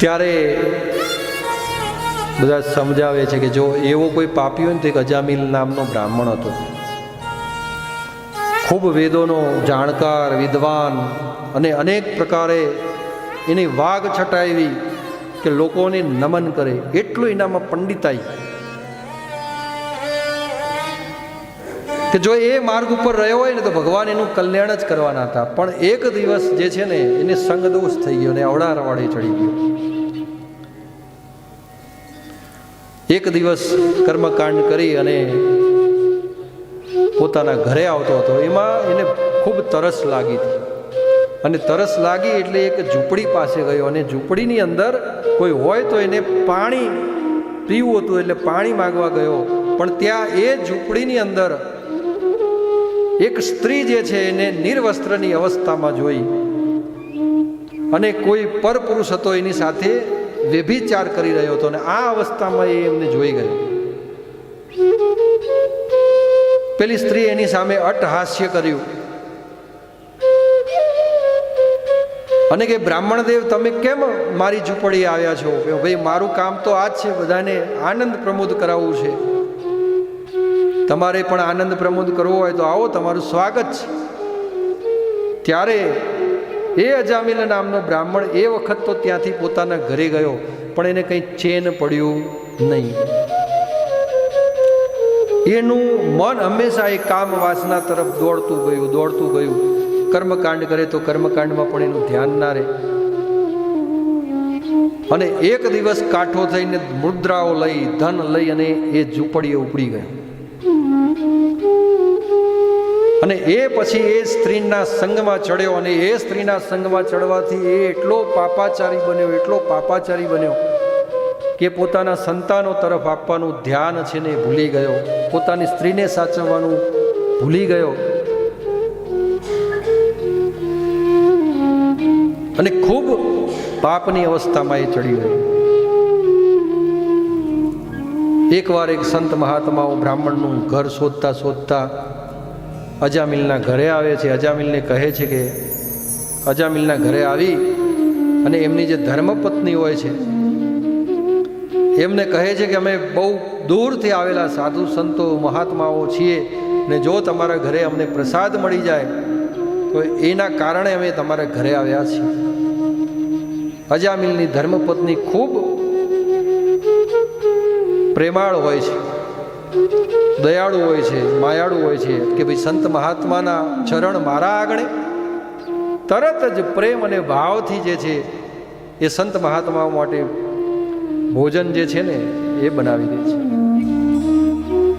ત્યારે બધા સમજાવે છે કે જો એવો કોઈ પાપી હોય ને તો એક અજામિલ નામનો બ્રાહ્મણ હતો. ખૂબ વેદોનો જાણકાર, વિદ્વાન અને અનેક પ્રકારે એની વાઘ છટાવી કે લોકોને નમન કરે એટલું એનામાં પંડિતાઈ કે જો એ માર્ગ ઉપર રહ્યો હોય ને તો ભગવાન એનું કલ્યાણ જ કરવાના હતા. પણ એક દિવસ જે છે ને એને સંગદોષ થઈ ગયો ને અવડા રવાડે ચડી ગયો. એક દિવસ કર્મકાંડ કરી અને પોતાના ઘરે આવતો હતો. એમાં એને ખૂબ તરસ લાગી હતી. અને તરસ લાગી એટલે એક ઝૂંપડી પાસે ગયો અને ઝૂંપડીની અંદર કોઈ હોય તો એને પાણી પીવું હતું એટલે પાણી માગવા ગયો. પણ ત્યાં એ ઝૂંપડીની અંદર એક સ્ત્રી જે છે એને નિર્વસ્ત્રની અવસ્થામાં જોઈ. અને કોઈ પરપુરુષ હતો એની સાથે વ્યભિચાર કરી રહ્યો હતો અને આ અવસ્થામાં એ એમને જોઈ ગયો. પેલી સ્ત્રી એની સામે અટહાસ્ય કર્યું. અને કે બ્રાહ્મણદેવ તમે કેમ મારી ઝૂંપડી આવ્યા છો? ભાઈ, મારું કામ તો આ જ છે, બધાને આનંદ પ્રમોદ કરાવવું છે. તમારે પણ આનંદ પ્રમોદ કરવો હોય તો આવો, તમારું સ્વાગત છે. ત્યારે એ અજામિલ નામનો બ્રાહ્મણ એ વખત તો ત્યાંથી પોતાના ઘરે ગયો, પણ એને કંઈ ચેન પડ્યું નહીં. એનું મન હંમેશા એ કામ વાસના તરફ દોડતું ગયું દોડતું ગયું. કર્મકાંડ કરે તો કર્મકાંડમાં પણ એનું ધ્યાન ના રહે. અને એક દિવસ કાઠો થઈને મુદ્રાઓ લઈ, ધન લઈ અને એ ઝૂંપડીએ ઉપડી ગયો. અને એ પછી એ સ્ત્રીના સંગમાં ચડ્યો અને એ સ્ત્રીના સંગમાં ચડવાથી એ એટલો પાપાચારી બન્યો, એટલો પાપાચારી બન્યો કે પોતાના સંતાનો તરફ આપવાનું ધ્યાન છે ને ભૂલી ગયો. પોતાની સ્ત્રીને સાચવવાનું ભૂલી ગયો. અને ખૂબ પાપની અવસ્થામાં એ ચડી ગયો. એકવાર એક સંત મહાત્માઓ બ્રાહ્મણનું ઘર શોધતા શોધતા અજામિલના ઘરે આવે છે. અજામિલને કહે છે કે અજામિલના ઘરે આવી અને એમની જે ધર્મપત્ની હોય છે, એમને કહે છે કે અમે બહુ દૂરથી આવેલા સાધુ સંતો, મહાત્માઓ છીએ ને જો તમારા ઘરે અમને પ્રસાદ મળી જાય, તો એના કારણે અમે તમારા ઘરે આવ્યા છીએ. અજામિલની ધર્મપત્ની ખૂબ પ્રેમાળ હોય છે. દયાળુ હોય છે, માયાળુ હોય છે કે ભાઈ સંત મહાત્માના ચરણ મારા આગળ તરત જ પ્રેમ અને ભાવથી જે છે, એ સંત મહાત્માઓ માટે ભોજન જે છે ને, એ બનાવી દે છે.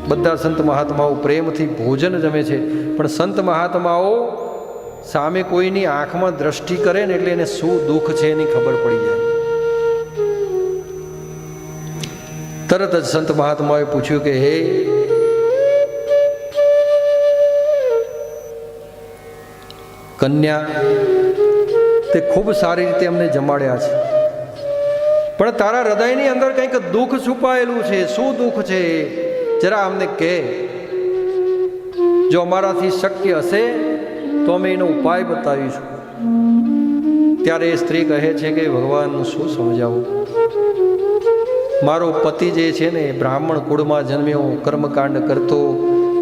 બધા સંત મહાત્માઓ પ્રેમથી ભોજન જમે છે, પણ સંત મહાત્માઓ સામે કોઈની આંખમાં દ્રષ્ટિ કરે ને એટલે એને શું દુઃખ છે એની ખબર પડી જાય. તરત જ સંત મહાત્માએ પૂછ્યું કે, હે, કન્યા, તે ખૂબ સારી રીતે અમને જમાડ્યા છે. પણ તારા હૃદયની અંદર કંઈક દુઃખ છુપાયેલું છે. શું દુઃખ છે? જરા અમને કહે. જો અમારાથી શક્ય હશે, તો અમે એનો ઉપાય બતાવીશું. ત્યારે એ સ્ત્રી કહે છે કે, ભગવાનનું શું સમજાવું? મારો પતિ જે છે ને બ્રાહ્મણ કુળમાં જન્મ્યો, કર્મકાંડ કરતો,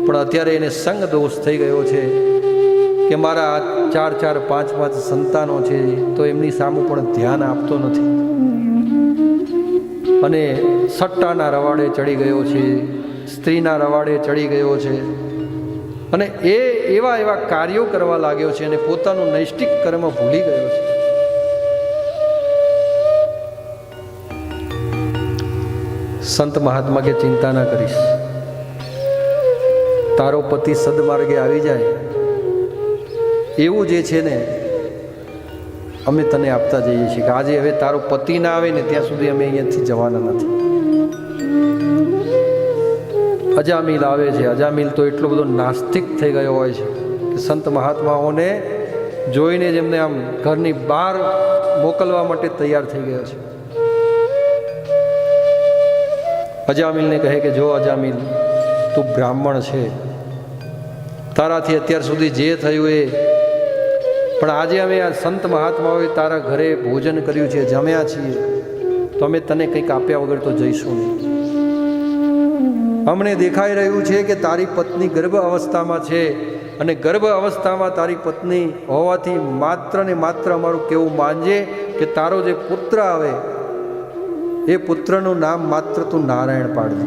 પણ અત્યારે એને સંગ દોષ થઈ ગયો છે કે મારા ચાર ચાર પાંચ પાંચ સંતાનો છે, તો એમની સામું પણ ધ્યાન આપતો નથી. અને સટ્ટાના રવાડે ચડી ગયો છે, સ્ત્રીના રવાડે ચડી ગયો છે. અને એ એવા એવા કાર્યો કરવા લાગ્યો છે અને પોતાનું નૈષ્ટિક કર્મ ભૂલી ગયો છે. સંત મહાત્મા કે ચિંતા ના કરીશ. તારો પતિ સદમાર્ગે આવી જાય. એવું જે છે ને, અમે તને આપતા જઈએ છીએ કે આજે હવે તારો પતિ ના આવે ને ત્યાં સુધી અમે અહીંયાથી જવાના નથી. અજામિલ આવે છે. અજામિલ તો એટલો બધો નાસ્તિક થઈ ગયો હોય છે કે સંત મહાત્માઓને જોઈને જ એમને આમ ઘરની બહાર મોકલવા માટે તૈયાર થઈ ગયો છે. અજામિલને કહે કે જો અજામિલ, તું બ્રાહ્મણ છે. તારાથી અત્યાર સુધી જે થયું એ પણ આજે અમે આ સંત મહાત્માઓએ તારા ઘરે ભોજન કર્યું છે, જમ્યા છીએ. તો અમે તને કંઈક આપ્યા વગર તો જઈશું નહીં. અમને દેખાઈ રહ્યું છે કે તારી પત્ની ગર્ભ અવસ્થામાં છે અને ગર્ભ અવસ્થામાં તારી પત્ની હોવાથી માત્ર ને માત્ર અમારું કેવું માનજે કે તારો જે પુત્ર આવે એ પુત્રનું નામ માત્ર તું નારાયણ પાડજે.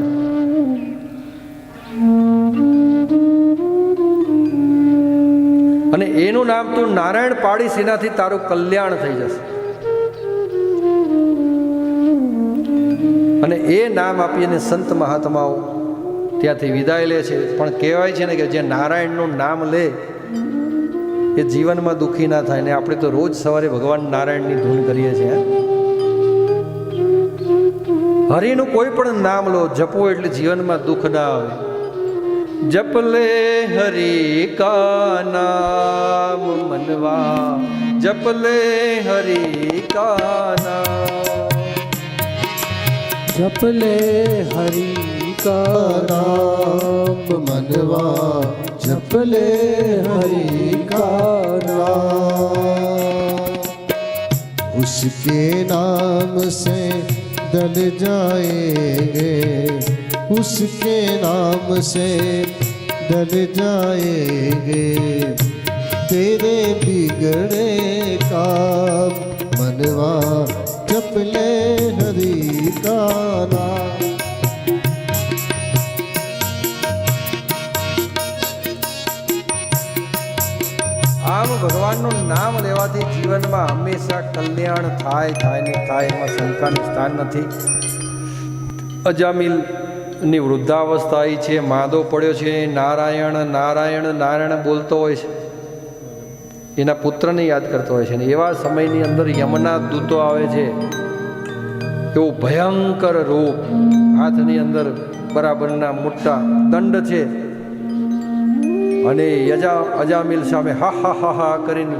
અને એનું નામ તું નારાયણ પાડીશ, એનાથી તારું કલ્યાણ થઈ જશે. અને એ નામ આપીને સંત મહાત્માઓ ત્યાંથી વિદાય લે છે. પણ કહેવાય છે ને કે જે નારાયણનું નામ લે, એ જીવનમાં દુઃખી ના થાય ને આપણે તો રોજ સવારે ભગવાન નારાયણની ધૂન કરીએ છીએ હરિનું કોઈ પણ નામ લો જપો એટલે જીવનમાં દુઃખ ના આવે જપ લે હરી કા નામ મનવા જપ લે હરી કા નામ जप ले हरि का नाम मनवा जप ले हरि का नाम उसके नाम से दल जाएंगे उसके नाम से दल जाएंगे तेरे बिगड़े काम मनवा जप ले हरि का नाम ભગવાનનું નામ લેવાથી જીવનમાં હંમેશા કલ્યાણ થાય થાય ને થાય એમાં શંકાનું સ્થાન નથી. અજામિલની વૃદ્ધાવસ્થા એ છે, માદો પડ્યો છે, નારાયણ નારાયણ નારાયણ બોલતો હોય છે. એના પુત્રને યાદ કરતો હોય છે ને એવા સમયની અંદર યમના દૂતો આવે છે. એવું ભયંકર રૂપ હાથની અંદર બરાબરના મોટા દંડ છે. અને યજા અજામિલ સામે હા હા હા હા કરીને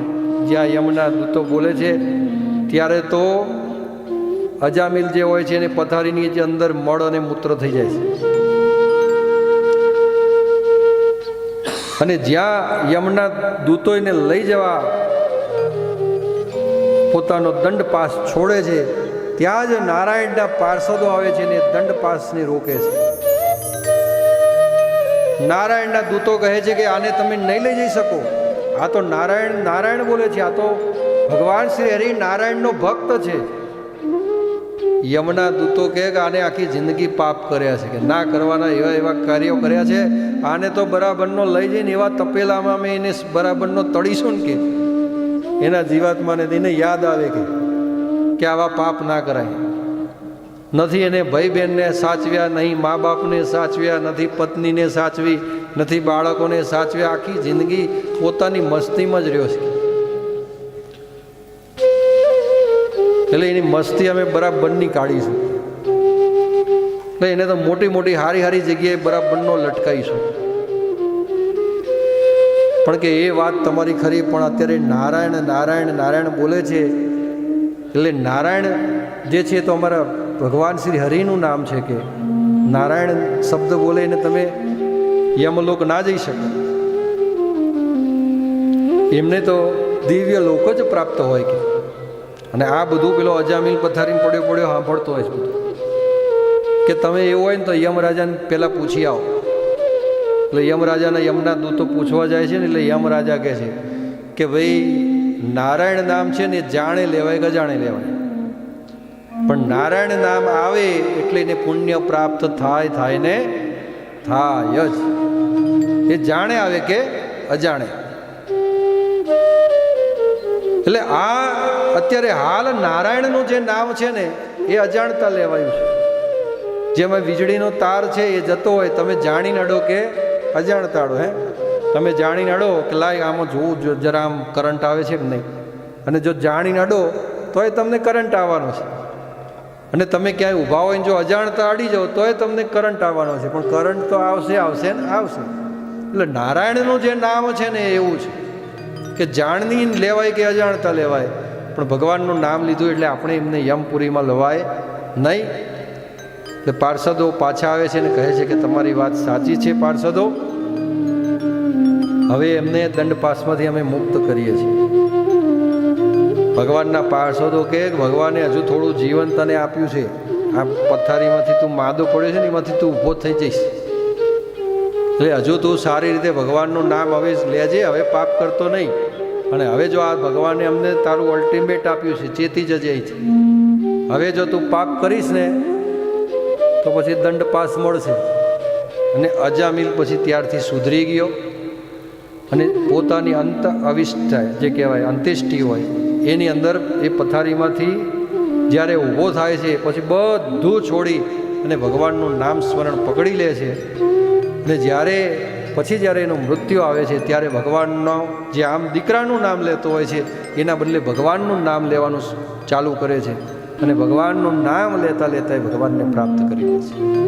જ્યાં યમના દૂતો બોલે છે, ત્યારે તો અજામિલ જે હોય છે એને પથારીની જે અંદર મળ અને મૂત્ર થઈ જાય છે. અને જ્યાં યમના દૂતો એને લઈ જવા પોતાનો દંડ પાસ છોડે છે, ત્યાં જ નારાયણના પાર્ષદો આવે છે ને દંડ પાસને રોકે છે. નારાયણના દૂતો કહે છે કે આને તમે નહીં લઈ જઈ શકો. આ તો નારાયણ નારાયણ બોલે છે, આ તો ભગવાન શ્રી હરિ નારાયણનો ભક્ત છે. યમના દૂતો કહે કે આને આખી જિંદગી પાપ કર્યા છે, કે ના કરવાના એવા એવા કાર્યો કર્યા છે. આને તો બરાબરનો લઈ જઈને એવા તપેલામાં અમે એને બરાબરનો તળીશું ને કે. એના જીવાત્માને તેને યાદ આવે કે આવા પાપ ના કરાય. નથી એને ભાઈ બહેનને સાચવ્યા, નહીં મા બાપને સાચવ્યા, નથી પત્નીને સાચવી, નથી બાળકોને સાચવ્યા આખી જિંદગી પોતાની મસ્તીમાં જ રહ્યો છે. એટલે એની મસ્તી અમે બરાબરની કાઢીશું. એટલે એને તો મોટી મોટી હારી હારી જગ્યાએ બરાબરનો લટકાવીશું પણ કે એ વાત તમારી ખરી, પણ અત્યારે નારાયણ નારાયણ નારાયણ બોલે છે. એટલે નારાયણ જે છે તો અમારા ભગવાન શ્રી હરિનું નામ છે કે નારાયણ શબ્દ બોલે ને તમે યમલોક ના જઈ શકો. એમને તો દિવ્ય લોક જ પ્રાપ્ત હોય કે. અને આ બધું પેલો અજામિલ પથારીને પડ્યો પડ્યો સાંભળતો હોય છે કે તમે એવું હોય ને તો યમરાજાને પહેલાં પૂછી આવો. એટલે યમરાજાના યમના દૂતો પૂછવા જાય છે ને એટલે યમરાજા કહે છે કે ભાઈ નારાયણ નામ છે ને જાણે લેવાય ગજાણે લેવાય. પણ નારાયણ નામ આવે એટલે એને પુણ્ય પ્રાપ્ત થાય થાય ને થાય જ. એ જાણે આવે કે અજાણે. એટલે આ અત્યારે હાલ નારાયણનું જે નામ છે ને, એ અજાણતા લેવાયું છે. જેમાં વીજળીનો તાર છે, એ જતો હોય, તમે જાણીને અડો કે અજાણતા અડો હે? તમે જાણીને અડો કે લાય આમાં જોવું જો, જરા આમ કરંટ આવે છે કે નહીં? અને જો જાણીને અડો તો એ તમને કરંટ આવવાનો છે. અને તમે ક્યાંય ઊભા હોય ને જો અજાણતા અડી જાઓ, તોય તમને કરંટ આવવાનો છે. પણ કરંટ તો આવશે આવશે ને આવશે. એટલે નારાયણનું જે નામ છે ને એવું છે કે જાણની લેવાય કે અજાણતા લેવાય. પણ ભગવાનનું નામ લીધું એટલે આપણે એમને યમપુરીમાં લવાય નહીં. એટલે પાર્ષદો પાછા આવે છે અને કહે છે કે તમારી વાત સાચી છે પાર્ષદો. હવે એમને દંડ પાસમાંથી અમે મુક્ત કરીએ છીએ. ભગવાનના પાર્ષદો કે ભગવાને હજુ થોડું જીવન તને આપ્યું છે. આ પથારીમાંથી તું માદો પડ્યો છે ને એમાંથી તું ઊભો થઈ જઈશ. એટલે હજુ તું સારી રીતે ભગવાનનું નામ હવે લેજે, હવે પાપ કરતો નહીં. અને હવે જો આ ભગવાને અમને તારું અલ્ટિમેટ આપ્યું છે, ચેતી જજે અહીંથી. હવે જો તું પાપ કરીશ ને, તો પછી દંડ પાસ મળશે. અને અજામિલ પછી ત્યારથી સુધરી ગયો. અને પોતાની અંત અવિષ્ઠા જે કહેવાય અંત્યેષ્ટિ હોય. એની અંદર એ પથારીમાંથી જ્યારે ઊભો થાય છે, પછી બધું છોડી અને ભગવાનનું નામ સ્મરણ પકડી લે છે. અને જ્યારે, પછી જ્યારે એનું મૃત્યુ આવે છે, ત્યારે ભગવાનનો જે આમ દીકરાનું નામ લેતો હોય છે, એના બદલે ભગવાનનું નામ લેવાનું ચાલુ કરે છે. અને ભગવાનનું નામ લેતા લેતા એ ભગવાનને પ્રાપ્ત કરી લે છે.